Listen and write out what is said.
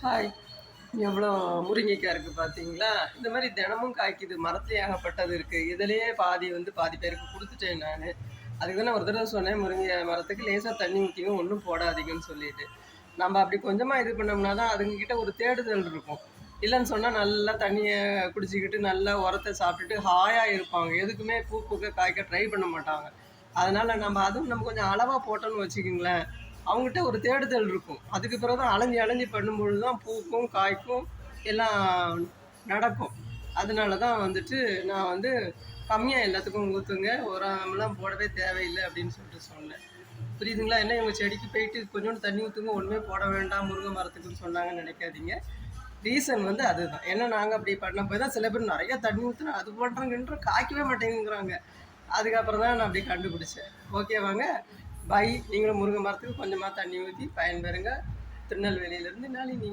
Hi. எவ்வளோ முருங்கைக்காய் இருக்குது பார்த்தீங்களா? இந்த மாதிரி தினமும் காய்க்குது. மரத்துல ஏகப்பட்டது இருக்குது இதுலேயே பாதி வந்து பாதி பேருக்கு கொடுத்துட்டேன் நான். அதுக்கு தான் ஒரு தடவை சொன்னேன் முருங்கை மரத்துக்கு லேசாக தண்ணி ஊற்றிங்க ஒன்றும் போடாதீங்கன்னு சொல்லிட்டு. நம்ம அப்படி கொஞ்சமாக இது பண்ணோம்னா தான் அதுங்கக்கிட்ட ஒரு தேடுதல் இருக்கும். இல்லைன்னு சொன்னால் நல்லா தண்ணியை குடிச்சிக்கிட்டு நல்லா உரத்தை சாப்பிட்டுட்டு ஹாயாக இருப்பாங்க. எதுக்குமே பூ பூக்க காய்க்க ட்ரை பண்ண மாட்டாங்க. அதனால் நம்ம அதுவும் நம்ம கொஞ்சம் அளவாக போட்டோம்னு வச்சுக்கிங்களேன். அவங்ககிட்ட ஒரு தேடுதல் இருக்கும். அதுக்கு பிறகு தான் அலைஞ்சி அலைஞ்சி பண்ணும்பொழுது தான் பூக்கும் காய்க்கும் எல்லாம் நடக்கும். அதனால தான் வந்துட்டு நான் வந்து கம்மியாக எல்லாத்துக்கும் ஊற்றுங்க உரம்லாம் போடவே தேவையில்லை அப்படின்னு சொல்லிட்டு சொன்னேன். புரியுதுங்களா? என்ன இவங்க செடிக்கு போயிட்டு கொஞ்சோண்டு தண்ணி ஊற்றுங்க ஒன்றுமே போட வேண்டாம் முருங்கை மரத்துக்குன்னு சொன்னாங்கன்னு நினைக்காதீங்க. ரீசன் வந்து அதுதான். ஏன்னா நாங்கள் அப்படி பண்ண போய் தான் சில பேர் நிறைய தண்ணி ஊற்றுனா அது பண்ணுறாங்கன்ற காய்க்கவே மாட்டேங்கிறாங்க. அதுக்கப்புறம் தான் நான் அப்படி கண்டுபிடிச்சேன். ஓகேவாங்க பாய் நீங்களும் முருங்கை மரத்துக்கு கொஞ்சமாக தண்ணி ஊற்றி பயன்பெறுங்க. திருநெல்வேலியிலேருந்து நளினி.